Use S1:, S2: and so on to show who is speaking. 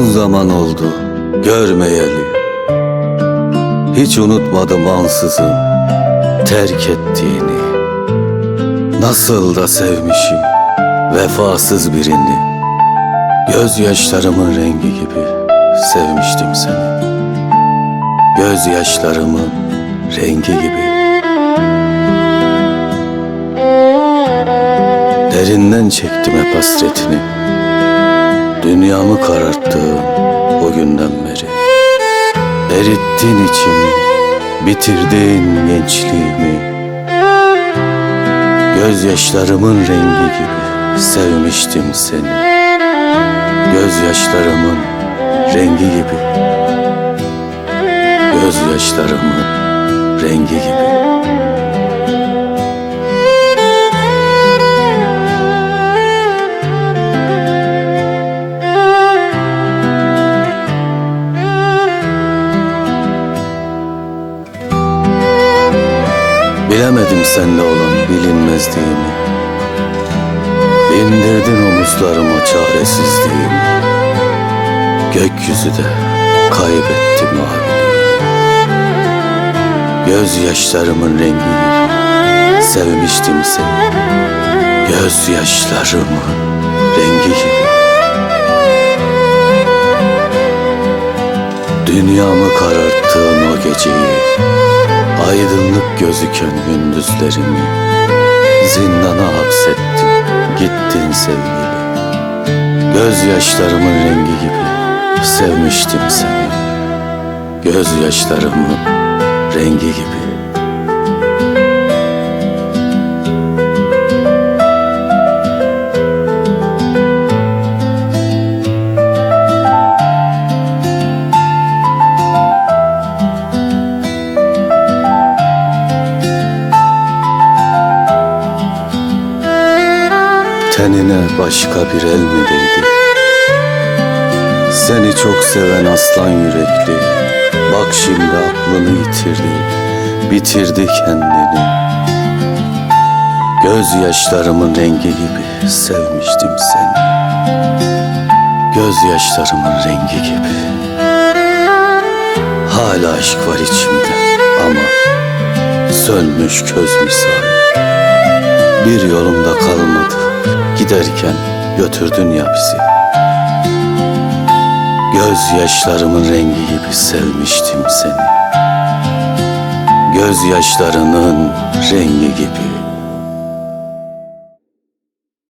S1: zaman oldu görmeyeli. Hiç unutmadım ansızın terk ettiğini. Nasıl da sevmişim vefasız birini. Gözyaşlarımın rengi gibi sevmiştim seni. Gözyaşlarımın rengi gibi. Derinden çektim hep hasretini Dünyamı kararttığım o günden beri Erittin içimi Bitirdin gençliğimi Gözyaşlarımın rengi gibi Sevmiştim seni. Gözyaşlarımın rengi gibi Gözyaşlarımın rengi gibi Bilemedim sende olan bilinmezliğimi. Bindirdin omuzlarıma çaresizliğimi. Gökyüzü de kaybetti maviliğini Gözyaşlarımın rengi Sevmiştim seni. Gözyaşlarımın rengi. Gibi Dünyamı kararttığın o geceyi Aydınlık gözüken gündüzlerimi Zindana hapsettin, gittin sevgili. Gözyaşlarımın rengi gibi sevmiştim seni. Gözyaşlarımın rengi gibi Tenine başka bir el mi değdi? Seni çok seven aslan yürekli Bak şimdi aklını yitirdi Bitirdi kendini. Gözyaşlarımın rengi gibi Sevmiştim seni. Gözyaşlarımın rengi gibi. Hala aşk var içimde ama Sönmüş köz misali. Bir yolumda kalmadı Giderken götürdün ya bizi. Gözyaşlarımın rengi gibi sevmiştim seni. Gözyaşlarının rengi gibi